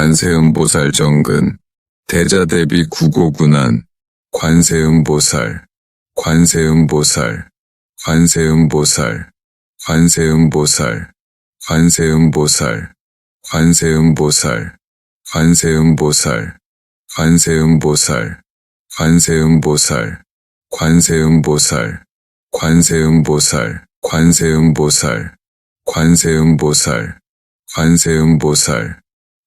관세음보살 정근, 대자대비 구고군한, 관세음보살, 관세음보살, 관세음보살, 관세음보살, 관세음보살, 관세음보살, 관세음보살, 관세음보살, 관세음보살, 관세음보살, 관세음보살, 관세음보살, 관세음보살, 관세음보살,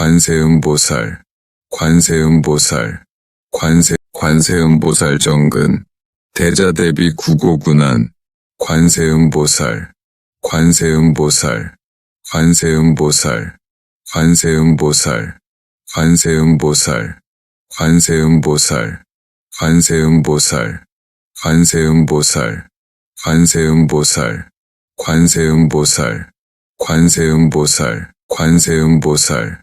관세음보살, 관세음보살, 관세, 관세음보살 정근, 대자대비 구고군한, 관세음보살, 관세음보살, 관세음보살, 관세음보살, 관세음보살, 관세음보살, 관세음보살, 관세음보살, 관세음보살, 관세음보살, 관세음보살, 관세음보살,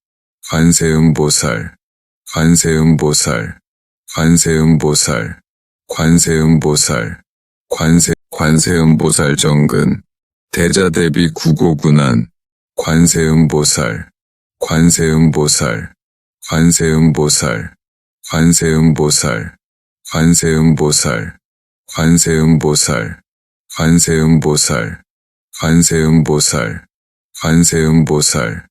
관세음보살, 관세음보살, 관세음보살, 관세음보살, 관세, 관세음보살 정근, 대자대비 구고군한, 관세음보살, 관세음보살, 관세음보살, 관세음보살, 관세음보살, 관세음보살, 관세음보살, 관세음보살, 관세음보살,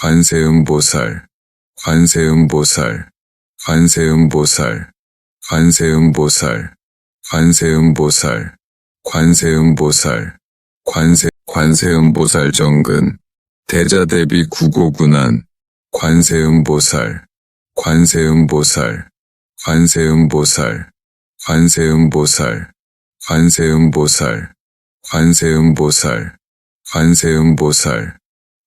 관세음보살, 관세음보살, 관세음보살, 관세음보살, 관세음보살, 관세음보살, 관세, 관세음보살 정근, 대자대비 구고군한, 관세음보살, 관세음보살, 관세음보살, 관세음보살, 관세음보살, 관세음보살, 관세음보살,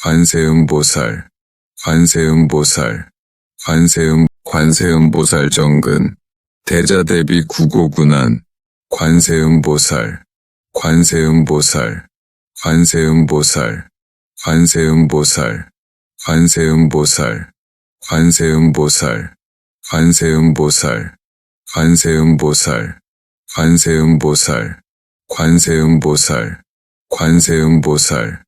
관세음보살, 관세음보살, 관세음, 관세음보살 정근, 대자대비 구고군한, 관세음보살, 관세음보살, 관세음보살, 관세음보살, 관세음보살, 관세음보살, 관세음보살, 관세음보살, 관세음보살, 관세음보살, 관세음보살,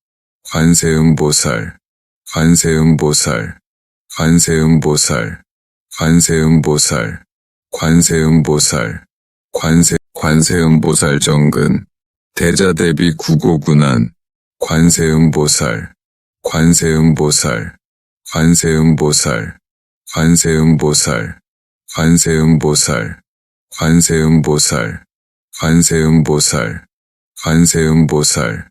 관세음보살, 관세음보살, 관세음보살, 관세음보살, 관세음보살, 관세, 관세음보살 정근, 대자대비 구고군한, 관세음보살, 관세음보살, 관세음보살, 관세음보살, 관세음보살, 관세음보살, 관세음보살, 관세음보살,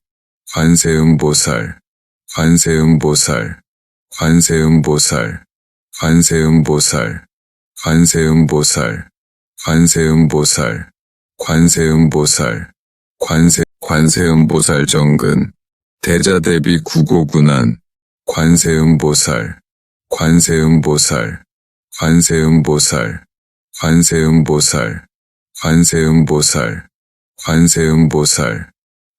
관세음보살, 관세음보살, 관세음보살, 관세음보살, 관세음보살, 관세음보살, 관세음보살, 관세, 관세음보살 정근, 대자대비 구고군한, 관세음보살, 관세음보살, 관세음보살, 관세음보살, 관세음보살, 관세음보살,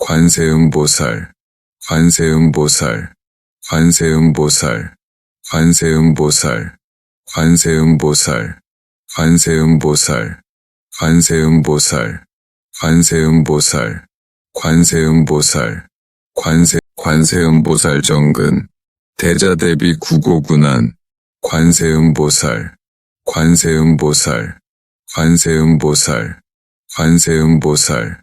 관세음보살, 관세음보살, 관세음보살, 관세음보살, 관세음보살, 관세음보살, 관세음보살, 관세음보살, 관세음보살, 관세, 관세음보살 정근, 대자대비 구고군한, 관세음보살, 관세음보살, 관세음보살, 관세음보살,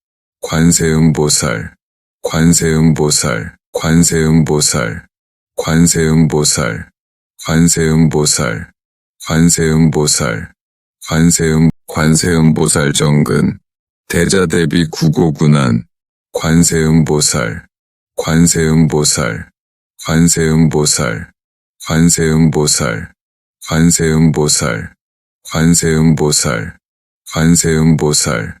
관세음보살, 관세음보살, 관세음보살, 관세음보살, 관세음보살, 관세음보살, 관세음, 관세음보살 정근, 대자 대비 구고군한, 관세음보살, 관세음보살, 관세음보살, 관세음보살, 관세음보살, 관세음보살, 관세음보살,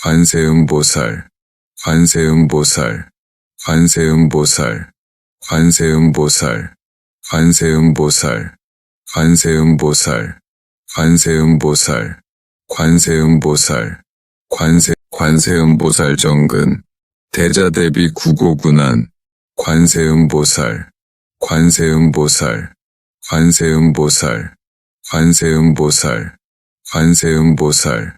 관세음보살, 관세음보살, 관세음보살, 관세음보살, 관세음보살, 관세음보살, 관세음보살, 관세음보살, 관세, 관세음보살 정근, 대자대비 구고군한, 관세음보살, 관세음보살, 관세음보살, 관세음보살, 관세음보살,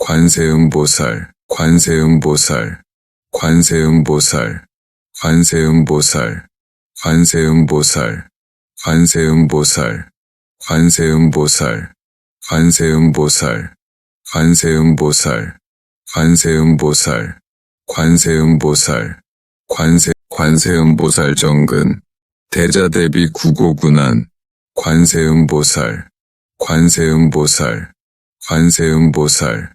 관세음보살, 관세음보살, 관세음보살, 관세음보살, 관세음보살, 관세음보살, 관세음보살, 관세음보살, 관세음보살, 관세음보살, 관세음보살, 관세, 관세음보살 정근, 대자대비 구고군한, 관세음보살, 관세음보살, 관세음보살,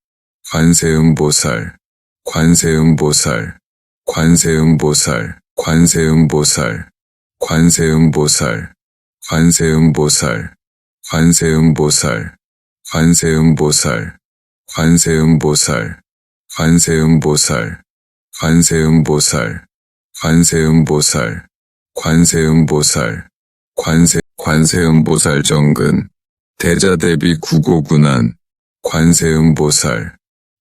관세음보살, 관세음보살, 관세음보살, 관세음보살, 관세음보살, 관세음보살, 관세음보살, 관세음보살, 관세음보살, 관세음보살, 관세음보살, 관세음보살, 관세음보살, 관세, 관세음보살 정근, 대자 대비 구고군한, 관세음보살,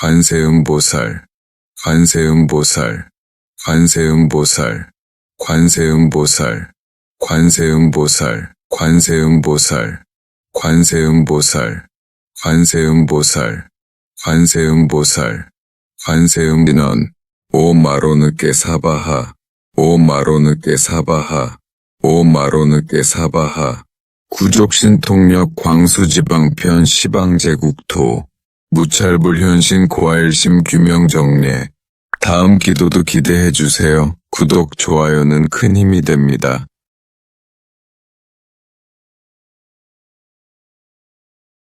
관세음보살, 관세음보살, 관세음보살, 관세음보살, 관세음보살, 관세음보살, 관세음보살, 관세음보살, 관세음보살, 관세음인원, 오 마로느께 사바하, 오 마로느께 사바하, 오 마로느께 사바하, 구족신통역 광수지방편 시방제국토, 무찰불현신 고아일심 규명정례, 다음 기도도 기대해 주세요. 구독, 좋아요는 큰 힘이 됩니다.